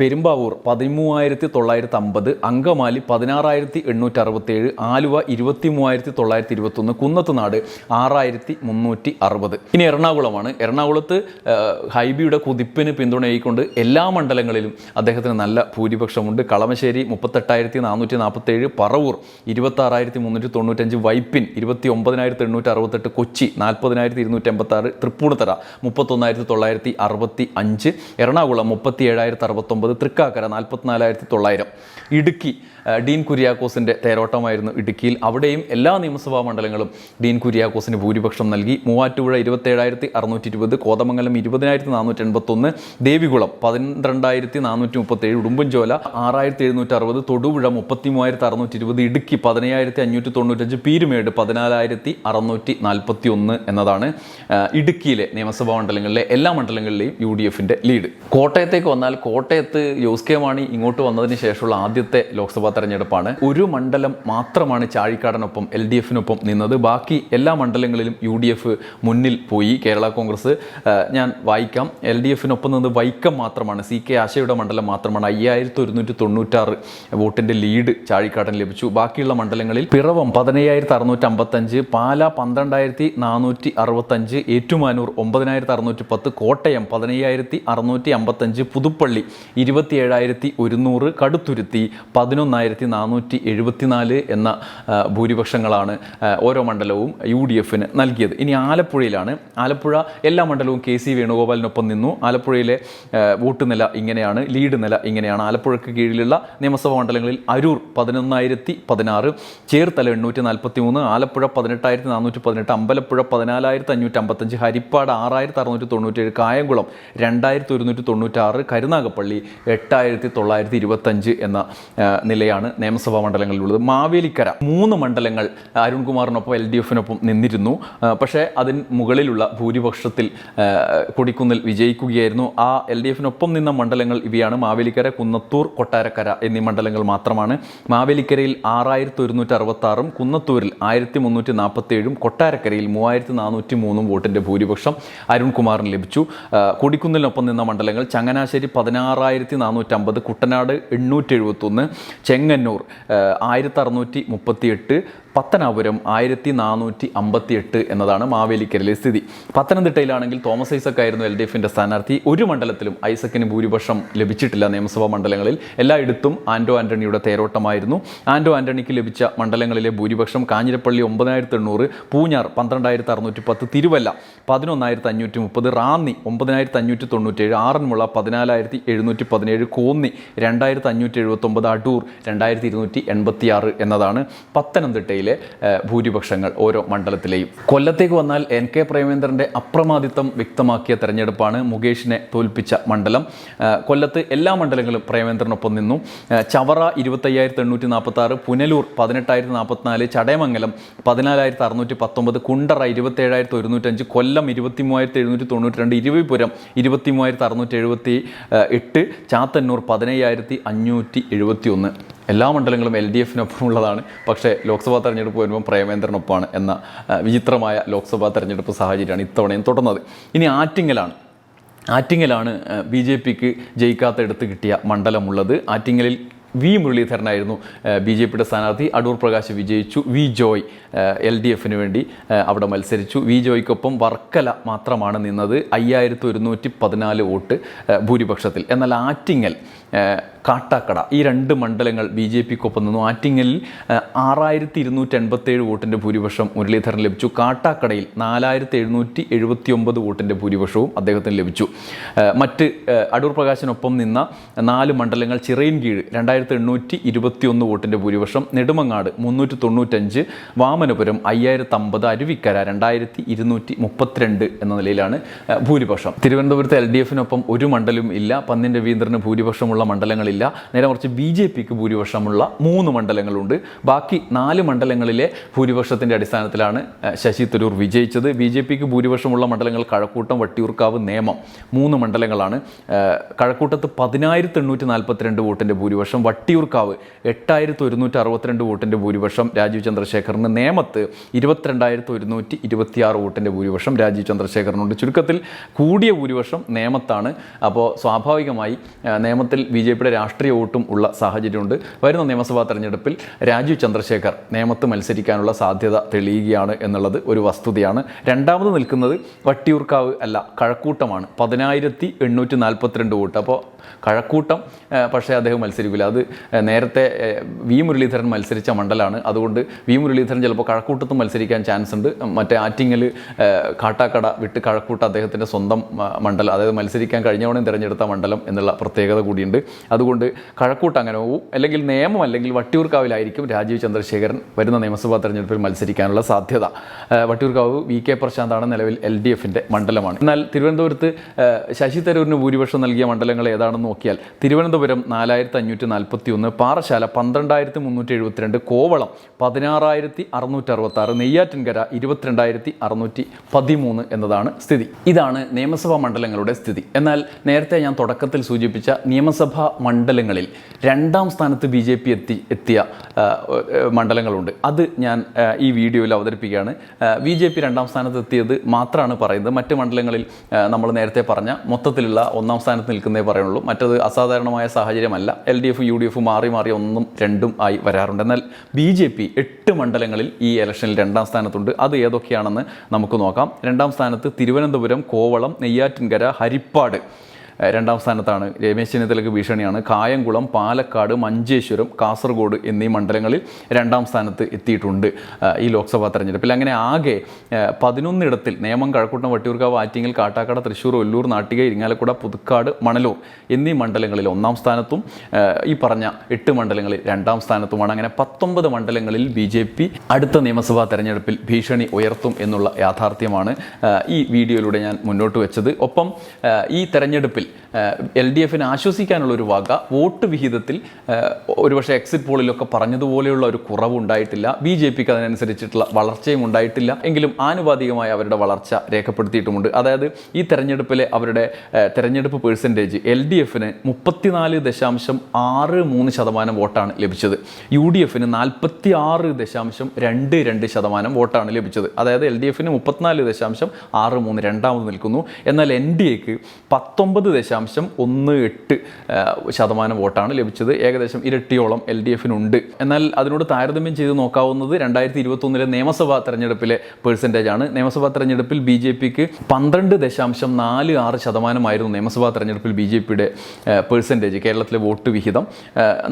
പെരുമ്പാവൂർ പതിമൂവായിരത്തി തൊള്ളായിരത്തി അമ്പത് അങ്കമാലി പതിനാറായിരത്തി എണ്ണൂറ്റി അറുപത്തേഴ് ആലുവ ഇരുപത്തി മൂവായിരത്തി തൊള്ളായിരത്തി ഇരുപത്തൊന്ന് കുന്നത്തുനാട് ആറായിരത്തി മുന്നൂറ്റി അറുപത് ഇനി എറണാകുളമാണ്. എറണാകുളത്ത് ഹൈബിയുടെ കുതിപ്പിന് പിന്തുണയായിക്കൊണ്ട് എല്ലാ മണ്ഡലങ്ങളിലും അദ്ദേഹത്തിന് നല്ല ഭൂരിപക്ഷമുണ്ട്. കളമശ്ശേരി മുപ്പത്തെട്ടായിരത്തി നാനൂറ്റി നാൽപ്പത്തേഴ് പറവൂർ ഇരുപത്താറായിരത്തി മുന്നൂറ്റി തൊണ്ണൂറ്റഞ്ച് വൈപ്പിൻ ഇരുപത്തി ഒമ്പതിനായിരത്തി എണ്ണൂറ്റി അറുപത്തെട്ട് കൊച്ചി നാൽപ്പതിനായിരത്തി ഇരുന്നൂറ്റി എൺപത്താറ് തൃപ്പൂണിത്തറ മുപ്പത്തൊന്നായിരത്തി തൊള്ളായിരത്തി അറുപത്തി അഞ്ച് എറണാകുളം മുപ്പത്തി ഏഴായിരത്തി അറുപത്തൊമ്പത് തൃക്കാക്കര നാൽപ്പത്തിനാലായിരത്തി തൊള്ളായിരം ഇടുക്കി ഡീൻ കുര്യാക്കോസിന്റെ തേരോട്ടമായിരുന്നു ഇടുക്കിയിൽ. അവിടെയും എല്ലാ നിയമസഭാ മണ്ഡലങ്ങളും ഡീൻ കുര്യാക്കോസിന് ഭൂരിപക്ഷം നൽകി. മൂവാറ്റുപുഴ ഇരുപത്തേഴായിരത്തി അറുന്നൂറ്റി ഇരുപത് കോതമംഗലം ഇരുപതിനായിരത്തി നാനൂറ്റി എൺപത്തൊന്ന് ദേവികുളം പന്ത്രണ്ടായിരത്തി നാനൂറ്റി മുപ്പത്തേഴ് ഉടുമ്പൻചോല ആറായിരത്തി എഴുന്നൂറ്റി അറുപത് തൊടുപുഴ മുപ്പത്തി മൂവായിരത്തി അറുന്നൂറ്റി ഇരുപത് ഇടുക്കി പതിനയ്യായിരത്തി അഞ്ഞൂറ്റി തൊണ്ണൂറ്റഞ്ച് പീരുമേട് പതിനാലായിരത്തി അറുന്നൂറ്റി നാൽപ്പത്തി ഒന്ന് എന്നതാണ് ഇടുക്കിയിലെ നിയമസഭാ മണ്ഡലങ്ങളിലെ എല്ലാ മണ്ഡലങ്ങളിലെയും യു ഡി എഫിന്റെ ലീഡ്. കോട്ടയത്തേക്ക് വന്നാൽ കോട്ടയത്ത് ജോസ് കെ മാണി ഇങ്ങോട്ട് വന്നതിന് ശേഷമുള്ള ആദ്യത്തെ ലോക്സഭാ തെരഞ്ഞെടുപ്പാണ്. ഒരു മണ്ഡലം മാത്രമാണ് ചാഴിക്കാടനൊപ്പം എൽ ഡി എഫിനൊപ്പം നിന്നത്. ബാക്കി എല്ലാ മണ്ഡലങ്ങളിലും യു ഡി എഫ് മുന്നിൽ പോയി. കേരള കോൺഗ്രസ് ഞാൻ വായിക്കാം. എൽ ഡി എഫിനൊപ്പം നിന്ന് വൈക്കം മാത്രമാണ്. സി കെ ആശയുടെ മണ്ഡലം മാത്രമാണ്. അയ്യായിരത്തി ഒരുന്നൂറ്റി തൊണ്ണൂറ്റാറ് വോട്ടിന്റെ ലീഡ് ചാഴിക്കാടൻ ലഭിച്ചു. ബാക്കിയുള്ള മണ്ഡലങ്ങളിൽ പിറവം പതിനയ്യായിരത്തി അറുന്നൂറ്റി അമ്പത്തഞ്ച് പാല പന്ത്രണ്ടായിരത്തി നാനൂറ്റി അറുപത്തഞ്ച് ഏറ്റുമാനൂർ ഒമ്പതിനായിരത്തി അറുന്നൂറ്റി പത്ത് കോട്ടയം പതിനയ്യായിരത്തി അറുന്നൂറ്റി അമ്പത്തഞ്ച് പുതുപ്പള്ളി ഇരുപത്തി ഏഴായിരത്തി ഒരുന്നൂറ് കടുത്തുരുത്തി പതിനൊന്നായിരത്തി നാനൂറ്റി എഴുപത്തിനാല് എന്ന ഭൂരിപക്ഷങ്ങളാണ് ഓരോ മണ്ഡലവും യു ഡി എഫിന് നൽകിയത്. ഇനി ആലപ്പുഴയിലാണ്. ആലപ്പുഴ എല്ലാ മണ്ഡലവും കെ സി വേണുഗോപാലിനൊപ്പം നിന്നു. ആലപ്പുഴയിലെ വോട്ട് നില ഇങ്ങനെയാണ് ലീഡ് നില ഇങ്ങനെയാണ്. ആലപ്പുഴയ്ക്ക് കീഴിലുള്ള നിയമസഭാ മണ്ഡലങ്ങളിൽ അരൂർ പതിനൊന്നായിരത്തി പതിനാറ് ചേർത്തല എണ്ണൂറ്റി നാൽപ്പത്തി മൂന്ന് ആലപ്പുഴ പതിനെട്ടായിരത്തി നാനൂറ്റി പതിനെട്ട് അമ്പലപ്പുഴ പതിനാലായിരത്തി അഞ്ഞൂറ്റി അമ്പത്തഞ്ച് ഹരിപ്പാട് ആറായിരത്തി അറുന്നൂറ്റി തൊണ്ണൂറ്റേഴ് കായംകുളം രണ്ടായിരത്തി ഒരുന്നൂറ്റി തൊണ്ണൂറ്റാറ് കരുനാഗപ്പള്ളി എട്ടായിരത്തി തൊള്ളായിരത്തി ഇരുപത്തഞ്ച് എന്ന ആ, നിലയാണ് നിയമസഭാ മണ്ഡലങ്ങളിലുള്ളത്. മാവേലിക്കര മൂന്ന് മണ്ഡലങ്ങൾ അരുൺകുമാറിനൊപ്പം എൽ ഡി എഫിനൊപ്പം നിന്നിരുന്നു പക്ഷേ അതിന് മുകളിലുള്ള ഭൂരിപക്ഷത്തിൽ കൊടിക്കുന്നിൽ വിജയിക്കുകയായിരുന്നു. ആ എൽ ഡി എഫിനൊപ്പം നിന്ന മണ്ഡലങ്ങൾ ഇവയാണ് മാവേലിക്കര കുന്നത്തൂർ കൊട്ടാരക്കര എന്നീ മണ്ഡലങ്ങൾ മാത്രമാണ്. മാവേലിക്കരയിൽ ആറായിരത്തി ഒരുന്നൂറ്റി അറുപത്തി ആറും കുന്നത്തൂരിൽ ആയിരത്തി മുന്നൂറ്റി നാൽപ്പത്തി ഏഴും കൊട്ടാരക്കരയിൽ മൂവായിരത്തി നാനൂറ്റി മൂന്നും വോട്ടിന്റെ ഭൂരിപക്ഷം അരുൺകുമാറിന് ലഭിച്ചു. കൊടിക്കുന്നിലിനൊപ്പം നിന്ന മണ്ഡലങ്ങൾ ചങ്ങനാശ്ശേരി പതിനാറായിരത്തി നാനൂറ്റമ്പത് കുട്ടനാട് എണ്ണൂറ്റി എഴുപത്തൊന്ന് ചെങ്ങന്നൂർ ആയിരത്തി അറുന്നൂറ്റി മുപ്പത്തി എട്ട് പത്തനാപുരം ആയിരത്തി നാനൂറ്റി അമ്പത്തി എട്ട് എന്നതാണ് മാവേലിക്കരയിലെ സ്ഥിതി. പത്തനംതിട്ടയിലാണെങ്കിൽ തോമസ് ഐസക് ആയിരുന്നു എൽ ഡി എഫിന്റെ സ്ഥാനാർത്ഥി. ഒരു മണ്ഡലത്തിലും ഐസക്കിന് ഭൂരിപക്ഷം ലഭിച്ചിട്ടില്ല നിയമസഭാ മണ്ഡലങ്ങളിൽ. എല്ലായിടത്തും ആൻഡോ ആന്റണിയുടെ തേരോട്ടമായിരുന്നു. ആൻഡോ ആന്റണിക്ക് ലഭിച്ച മണ്ഡലങ്ങളിലെ ഭൂരിപക്ഷം കാഞ്ഞിരപ്പള്ളി ഒമ്പതിനായിരത്തി എണ്ണൂറ് പൂഞ്ഞാർ പന്ത്രണ്ടായിരത്തി അറുന്നൂറ്റി പത്ത് തിരുവല്ല പതിനൊന്നായിരത്തി അഞ്ഞൂറ്റി മുപ്പത് റാന്നി ഒമ്പതിനായിരത്തി അഞ്ഞൂറ്റി തൊണ്ണൂറ്റേഴ് ആറന്മുള പതിനാലായിരത്തി എഴുന്നൂറ്റി പതിനേഴ് കോന്നി രണ്ടായിരത്തി അഞ്ഞൂറ്റി എഴുപത്തൊമ്പത് അടൂർ രണ്ടായിരത്തി ഇരുന്നൂറ്റി എൺപത്തി ആറ് എന്നതാണ് പത്തനംതിട്ടയിലെ ഏഹ്, ഭൂരിപക്ഷങ്ങൾ ഓരോ മണ്ഡലത്തിലെയും. കൊല്ലത്തേക്ക് വന്നാൽ എൻ കെ പ്രേമേന്ദ്രന്റെ അപ്രമാദിത്വം വ്യക്തമാക്കിയ തെരഞ്ഞെടുപ്പാണ് മുകേഷിനെ തോൽപ്പിച്ച മണ്ഡലം. കൊല്ലത്ത് എല്ലാ മണ്ഡലങ്ങളും പ്രേമേന്ദ്രനൊപ്പം നിന്നു. ചവറ ഇരുപത്തയ്യായിരത്തി എണ്ണൂറ്റി നാൽപ്പത്തി ആറ് പുനലൂർ പതിനെട്ടായിരത്തി നാൽപ്പത്തിനാല് ചടയമംഗലം പതിനാലായിരത്തി അറുന്നൂറ്റി പത്തൊമ്പത് കുണ്ടറ ഇരുപത്തേഴായിരത്തി ഒരുന്നൂറ്റഞ്ച് കൊല്ലം ഇരുപത്തി മൂവായിരത്തി എഴുന്നൂറ്റി തൊണ്ണൂറ്റി രണ്ട് ഇരുവിപുരം ഇരുപത്തി മൂവായിരത്തി അറുന്നൂറ്റി എഴുപത്തി എട്ട് ചാത്തന്നൂർ പതിനയ്യായിരത്തി അഞ്ഞൂറ്റി എഴുപത്തി ഒന്ന് എല്ലാ മണ്ഡലങ്ങളും എൽ ഡി എഫിനൊപ്പമുള്ളതാണ് പക്ഷേ ലോക്സഭാ തെരഞ്ഞെടുപ്പ് വരുമ്പോൾ പ്രേമേന്ദ്രനൊപ്പമാണ് എന്ന വിചിത്രമായ ലോക്സഭാ തെരഞ്ഞെടുപ്പ് സാഹചര്യമാണ് ഇത്തവണയും തുടർന്നത്. ഇനി ആറ്റിങ്ങലാണ്. ആറ്റിങ്ങലാണ് ബി ജെ പിക്ക് ജയിക്കാത്ത എടുത്ത് കിട്ടിയ മണ്ഡലമുള്ളത്. ആറ്റിങ്ങലിൽ വി മുരളീധരനായിരുന്നു ബി ജെ പിയുടെ സ്ഥാനാർത്ഥി. അടൂർ പ്രകാശ് വിജയിച്ചു. വി ജോയ് എൽ ഡി എഫിന് വേണ്ടി അവിടെ മത്സരിച്ചു. വി ജോയ്ക്കൊപ്പം വർക്കല മാത്രമാണ് നിന്നത്. അയ്യായിരത്തി ഒരുന്നൂറ്റി പതിനാല് വോട്ട് ഭൂരിപക്ഷത്തിൽ. എന്നാൽ ആറ്റിങ്ങൽ കാട്ടാക്കട. ഈ രണ്ട് മണ്ഡലങ്ങൾ ബി ജെ പിക്കൊപ്പം നിന്നു. ആറ്റിങ്ങലിൽ ആറായിരത്തി ഇരുന്നൂറ്റി എൺപത്തേഴ് വോട്ടിന്റെ ഭൂരിപക്ഷം മുരളീധരൻ ലഭിച്ചു. കാട്ടാക്കടയിൽ നാലായിരത്തി എഴുന്നൂറ്റി എഴുപത്തി ഒമ്പത് വോട്ടിന്റെ ഭൂരിപക്ഷവും അദ്ദേഹത്തിന് ലഭിച്ചു. മറ്റ് അടൂർ പ്രകാശിനൊപ്പം നിന്ന നാല് മണ്ഡലങ്ങൾ ചിറയിൻകീഴ് രണ്ടായിരത്തി എണ്ണൂറ്റി ഇരുപത്തി ഒന്ന് വോട്ടിന്റെ ഭൂരിപക്ഷം. നെടുമങ്ങാട് മുന്നൂറ്റി തൊണ്ണൂറ്റഞ്ച് വാമനപുരം അയ്യായിരത്തി അമ്പത് അരുവിക്കര രണ്ടായിരത്തി ഇരുന്നൂറ്റി മുപ്പത്തിരണ്ട് എന്ന നിലയിലാണ് ഭൂരിപക്ഷം. തിരുവനന്തപുരത്ത് എൽ ഡി എഫിനൊപ്പം ഒരു മണ്ഡലവും ഇല്ല. പന്നിൻ രവീന്ദ്രന് ഭൂരിപക്ഷമുള്ള മണ്ഡലങ്ങളില്ല. നേരെ മറിച്ച് ബി ജെ പിക്ക് ഭൂരിപക്ഷമുള്ള മൂന്ന് മണ്ഡലങ്ങളുണ്ട്. ബാക്കി നാല് മണ്ഡലങ്ങളിലെ ഭൂരിപക്ഷത്തിന്റെ അടിസ്ഥാനത്തിലാണ് ശശി തരൂർ വിജയിച്ചത്. ബി ജെ പിക്ക് ഭൂരിപക്ഷമുള്ള മണ്ഡലങ്ങൾ കഴക്കൂട്ടം വട്ടിയൂർക്കാവ് നേമം മൂന്ന് മണ്ഡലങ്ങളാണ്. കഴക്കൂട്ടത്ത് പതിനായിരത്തി എണ്ണൂറ്റി നാൽപ്പത്തിരണ്ട് വോട്ടിന്റെ ഭൂരിപക്ഷം വട്ടിയൂർക്കാവ് എട്ടായിരത്തി ഒരുന്നൂറ്റി അറുപത്തിരണ്ട് വോട്ടിന്റെ ഭൂരിപക്ഷം രാജീവ് ചന്ദ്രശേഖറിന് നേമത്ത് ഇരുപത്തിരണ്ടായിരത്തി ഒരുന്നൂറ്റി ഇരുപത്തിയാറ് വോട്ടിന്റെ ഭൂരിപക്ഷം രാജീവ് ചന്ദ്രശേഖറിനുണ്ട്. ചുരുക്കത്തിൽ കൂടിയ ഭൂരിപക്ഷം നേമത്താണ്. അപ്പോൾ സ്വാഭാവികമായി നേമത്തിൽ ബി ജെ പിയുടെ രാഷ്ട്രീയ വോട്ടും ഉള്ള സാഹചര്യമുണ്ട്. വരുന്ന നിയമസഭാ തെരഞ്ഞെടുപ്പിൽ രാജീവ് ചന്ദ്രശേഖർ നേമത്ത് മത്സരിക്കാനുള്ള സാധ്യത തെളിയുകയാണ് എന്നുള്ളത് ഒരു വസ്തുതയാണ്. രണ്ടാമത് നിൽക്കുന്നത് വട്ടിയൂർക്കാവ് അല്ല കഴക്കൂട്ടമാണ്. പതിനായിരത്തി എണ്ണൂറ്റി നാൽപ്പത്തിരണ്ട് വോട്ട്. അപ്പോൾ കഴക്കൂട്ടം പക്ഷേ അദ്ദേഹം മത്സരിക്കില്ല അത് നേരത്തെ വി മുരളീധരൻ മത്സരിച്ച മണ്ഡലമാണ് അതുകൊണ്ട് വി മുരളീധരൻ ചിലപ്പോൾ കഴക്കൂട്ടത്തും മത്സരിക്കാൻ ചാൻസ് ഉണ്ട്. മറ്റേ ആറ്റിങ്ങൽ കാട്ടാക്കട വിട്ട് കഴക്കൂട്ട അദ്ദേഹത്തിന്റെ സ്വന്തം മണ്ഡലം അതായത് മത്സരിക്കാൻ കഴിഞ്ഞവണ്ണം തിരഞ്ഞെടുത്ത മണ്ഡലം എന്നുള്ള പ്രത്യേകത കൂടിയുണ്ട്. അതുകൊണ്ട് കഴക്കൂട്ട് അങ്ങനെ പോവും അല്ലെങ്കിൽ നിയമം അല്ലെങ്കിൽ വട്ടിയൂർക്കാവിലായിരിക്കും രാജീവ് ചന്ദ്രശേഖരൻ വരുന്ന നിയമസഭാ തെരഞ്ഞെടുപ്പിൽ മത്സരിക്കാനുള്ള സാധ്യത. വട്ടിയൂർക്കാവ് വി കെ പ്രശാന്താണ് നിലവിൽ എൽ ഡി എഫിന്റെ മണ്ഡലമാണ്. എന്നാൽ തിരുവനന്തപുരത്ത് ശശി തരൂരിന് ഭൂരിപക്ഷം നൽകിയ മണ്ഡലങ്ങൾ ഏതാണെന്ന് നോക്കിയാൽ തിരുവനന്തപുരം നാലായിരത്തി അഞ്ഞൂറ്റി നാൽപ്പത്തി ഒന്ന് പാറശാല പന്ത്രണ്ടായിരത്തി മുന്നൂറ്റി എഴുപത്തിരണ്ട് കോവളം പതിനാറായിരത്തി അറുന്നൂറ്റി അറുപത്തി ആറ് നെയ്യാറ്റിൻകര ഇരുപത്തിരണ്ടായിരത്തി അറുന്നൂറ്റി പതിമൂന്ന് എന്നതാണ് സ്ഥിതി. ഇതാണ് നിയമസഭാ മണ്ഡലങ്ങളുടെ സ്ഥിതി. എന്നാൽ നേരത്തെ ഞാൻ തുടക്കത്തിൽ സൂചിപ്പിച്ച നിയമസഭാ മണ്ഡലങ്ങളിൽ രണ്ടാം സ്ഥാനത്ത് ബി ജെ പി എത്തി എത്തിയ മണ്ഡലങ്ങളുണ്ട്. അത് ഞാൻ ഈ വീഡിയോയിൽ അവതരിപ്പിക്കുകയാണ്. ബി ജെ പി രണ്ടാം സ്ഥാനത്ത് എത്തിയത് മാത്രമാണ് പറയുന്നത്. മറ്റ് മണ്ഡലങ്ങളിൽ നമ്മൾ നേരത്തെ പറഞ്ഞ മൊത്തത്തിലുള്ള ഒന്നാം സ്ഥാനത്ത് നിൽക്കുന്നേ പറയുള്ളൂ. മറ്റത് അസാധാരണമായ സാഹചര്യമല്ല. L D F U D F മാറി മാറി ഒന്നും രണ്ടും ആയി വരാറുണ്ട്. എന്നാൽ ബി ജെ പി എട്ട് മണ്ഡലങ്ങളിൽ ഈ ഇലക്ഷനിൽ രണ്ടാം സ്ഥാനത്തുണ്ട്. അത് ഏതൊക്കെയാണെന്ന് നമുക്ക് നോക്കാം. രണ്ടാം സ്ഥാനത്ത് തിരുവനന്തപുരം കോവളം നെയ്യാറ്റിൻകര ഹരിപ്പാട് രണ്ടാം സ്ഥാനത്താണ്. രമേശ് ചെന്നിത്തലയ്ക്ക് ഭീഷണിയാണ്. കായംകുളം പാലക്കാട് മഞ്ചേശ്വരം കാസർഗോഡ് എന്നീ മണ്ഡലങ്ങളിൽ രണ്ടാം സ്ഥാനത്ത് എത്തിയിട്ടുണ്ട് ഈ ലോക്സഭാ തെരഞ്ഞെടുപ്പിൽ. അങ്ങനെ ആകെ പതിനൊന്നിടത്തിൽ നേമം കഴക്കൂട്ടം വട്ടിയൂർക്കാവ് ആറ്റിങ്ങൽ കാട്ടാക്കട തൃശ്ശൂർ ഒല്ലൂർ നാട്ടിക ഇരിങ്ങാലക്കുട പുതുക്കാട് മണലൂർ എന്നീ മണ്ഡലങ്ങളിൽ ഒന്നാം സ്ഥാനത്തും ഈ പറഞ്ഞ എട്ട് മണ്ഡലങ്ങളിൽ രണ്ടാം സ്ഥാനത്തുമാണ്. അങ്ങനെ പത്തൊമ്പത് മണ്ഡലങ്ങളിൽ ബി ജെ പി അടുത്ത നിയമസഭാ തെരഞ്ഞെടുപ്പിൽ ഭീഷണി ഉയർത്തും എന്നുള്ള യാഥാർത്ഥ്യമാണ് ഈ വീഡിയോയിലൂടെ ഞാൻ മുന്നോട്ട് വെച്ചത്. ഒപ്പം ഈ തെരഞ്ഞെടുപ്പിൽ എൽ ഡി എഫിനെ ആശ്വസിക്കാനുള്ള ഒരു വക വോട്ട് വിഹിതത്തിൽ ഒരുപക്ഷെ എക്സിറ്റ് പോളിലൊക്കെ പറഞ്ഞതുപോലെയുള്ള ഒരു കുറവ് ഉണ്ടായിട്ടില്ല ബി ജെ പിക്ക് അതിനനുസരിച്ചിട്ടുള്ള വളർച്ചയും ഉണ്ടായിട്ടില്ല. എങ്കിലും ആനുപാതികമായി അവരുടെ വളർച്ച രേഖപ്പെടുത്തിയിട്ടുമുണ്ട്. അതായത് ഈ തെരഞ്ഞെടുപ്പിലെ അവരുടെ തെരഞ്ഞെടുപ്പ് പേഴ്സന്റേജ് എൽ ഡി എഫിന് മുപ്പത്തിനാല് ദശാംശം ആറ് മൂന്ന് ശതമാനം വോട്ടാണ് ലഭിച്ചത്. യു ഡി എഫിന് നാൽപ്പത്തി ആറ് ദശാംശം രണ്ട് രണ്ട് ശതമാനം വോട്ടാണ് ലഭിച്ചത്. അതായത് എൽ ഡി എഫിന് മുപ്പത്തിനാല് ദശാംശം ആറ് മൂന്ന് രണ്ടാമത് നിൽക്കുന്നു. എന്നാൽ എൻ ഡി എക്ക് പത്തൊമ്പത് ദശാംശം ഒന്ന് എട്ട് ശതമാനം വോട്ടാണ് ലഭിച്ചത്. ഏകദേശം ഇരട്ടിയോളം എൽ ഡി എഫിനുണ്ട്. എന്നാൽ അതിനോട് താരതമ്യം ചെയ്ത് നോക്കാവുന്നത് രണ്ടായിരത്തി ഇരുപത്തൊന്നിലെ നിയമസഭാ തെരഞ്ഞെടുപ്പിലെ പെർസെന്റേജ് ആണ്. നിയമസഭാ തെരഞ്ഞെടുപ്പിൽ ബി ജെ പിക്ക് പന്ത്രണ്ട് ദശാംശം നാല് ആറ് ശതമാനമായിരുന്നു നിയമസഭാ തെരഞ്ഞെടുപ്പിൽ ബി ജെ പിയുടെ പെർസെന്റേജ് കേരളത്തിലെ വോട്ട് വിഹിതം.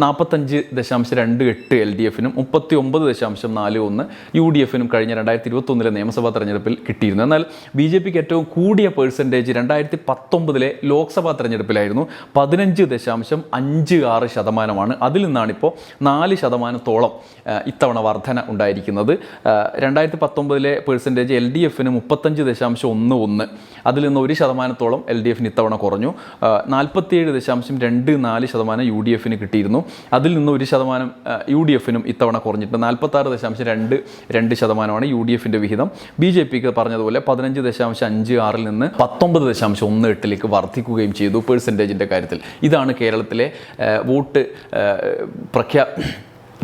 നാൽപ്പത്തഞ്ച് ദശാംശം രണ്ട് എട്ട് എൽ ഡി എഫിനും മുപ്പത്തി ഒമ്പത് ദശാംശം നാല് ഒന്ന് യു ഡി എഫിനും കഴിഞ്ഞ രണ്ടായിരത്തി ഇരുപത്തൊന്നിലെ നിയമസഭാ തെരഞ്ഞെടുപ്പിൽ കിട്ടിയിരുന്നു. എന്നാൽ ബി ജെ പിക്ക് ഏറ്റവും കൂടിയ പെർസെന്റേജ് രണ്ടായിരത്തി പത്തൊമ്പതിലെ ലോക്സഭാ തെരഞ്ഞെടുപ്പിലായിരുന്നു പതിനഞ്ച് ദശാംശം അഞ്ച് ആറ് ശതമാനമാണ്. അതിൽ നിന്നാണിപ്പോൾ നാല് ശതമാനത്തോളം ഇത്തവണ വർധന ഉണ്ടായിരിക്കുന്നത്. രണ്ടായിരത്തി പത്തൊമ്പതിലെ പേഴ്സന്റേജ് എൽ ഡി എഫിന് മുപ്പത്തഞ്ച് ദശാംശം ഒന്ന് ഒന്ന്. അതിൽ നിന്ന് ഒരു ശതമാനത്തോളം എൽ ഡി എഫിന് ഇത്തവണ കുറഞ്ഞു. നാൽപ്പത്തിയേഴ് ദശാംശം രണ്ട് നാല് ശതമാനം യു ഡി എഫിന് കിട്ടിയിരുന്നു. അതിൽ നിന്ന് ഒരു ശതമാനം യു ഡി എഫിനും ഇത്തവണ കുറഞ്ഞിട്ട് നാൽപ്പത്താറ് ദശാംശം രണ്ട് രണ്ട് ശതമാനമാണ് യു ഡി എഫിന്റെ വിഹിതം. ബി ജെ പിക്ക് പറഞ്ഞതുപോലെ പതിനഞ്ച് ദശാംശം അഞ്ച് ആറിൽ നിന്ന് പത്തൊമ്പത് ദശാംശം ഒന്ന് എട്ടിലേക്ക് വർദ്ധിക്കുകയും ചെയ്തു പേഴ്സന്റേജിന്റെ കാര്യത്തിൽ. ഇതാണ് കേരളത്തിലെ വോട്ട് പ്രഖ്യാ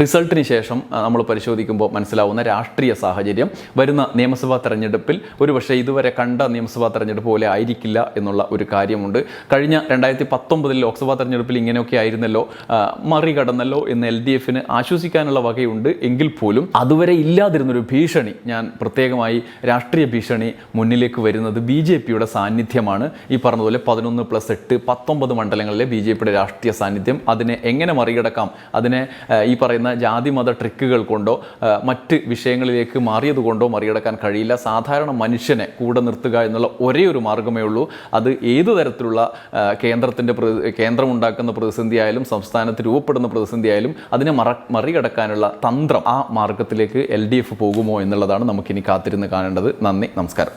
റിസൾട്ടിന് ശേഷം നമ്മൾ പരിശോധിക്കുമ്പോൾ മനസ്സിലാവുന്ന രാഷ്ട്രീയ സാഹചര്യം. വരുന്ന നിയമസഭാ തെരഞ്ഞെടുപ്പിൽ ഒരുപക്ഷെ ഇതുവരെ കണ്ട നിയമസഭാ തെരഞ്ഞെടുപ്പ് പോലെ ആയിരിക്കില്ല എന്നുള്ള ഒരു കാര്യമുണ്ട്. കഴിഞ്ഞ രണ്ടായിരത്തി പത്തൊമ്പതിൽ ലോക്സഭാ തെരഞ്ഞെടുപ്പിൽ ഇങ്ങനെയൊക്കെ ആയിരുന്നല്ലോ. മറികടന്നല്ലോ എന്ന് എൽ ഡി എഫിന് ആശ്വസിക്കാനുള്ള വകയുണ്ട് എങ്കിൽ പോലും അതുവരെ ഇല്ലാതിരുന്നൊരു ഭീഷണി ഞാൻ പ്രത്യേകമായി രാഷ്ട്രീയ ഭീഷണി മുന്നിലേക്ക് വരുന്നത് ബി ജെ പിയുടെ സാന്നിധ്യമാണ്. ഈ പറഞ്ഞതുപോലെ പതിനൊന്ന് പ്ലസ് എട്ട് പത്തൊമ്പത് മണ്ഡലങ്ങളിലെ ബി ജെ പിയുടെ രാഷ്ട്രീയ സാന്നിധ്യം. അതിനെ എങ്ങനെ മറികടക്കാം? അതിനെ ഈ പറയുന്ന ജാതി മത ട്രിക്കുകൾ കൊണ്ടോ മറ്റ് വിഷയങ്ങളിലേക്ക് മാറിയത് കൊണ്ടോ മറികടക്കാൻ കഴിയില്ല. സാധാരണ മനുഷ്യനെ കൂടെ നിർത്തുക എന്നുള്ള ഒരേ ഒരു മാർഗമേ ഉള്ളൂ. അത് ഏതു തരത്തിലുള്ള കേന്ദ്രത്തിന്റെ കേന്ദ്രമുണ്ടാക്കുന്ന പ്രതിസന്ധി ആയാലും സംസ്ഥാനത്ത് രൂപപ്പെടുന്ന പ്രതിസന്ധി ആയാലും അതിനെ മറ മറികടക്കാനുള്ള തന്ത്രം ആ മാർഗത്തിലേക്ക് എൽ ഡി എഫ് പോകുമോ എന്നുള്ളതാണ് നമുക്കിനി കാത്തിരുന്ന് കാണേണ്ടത്. നന്ദി നമസ്കാരം.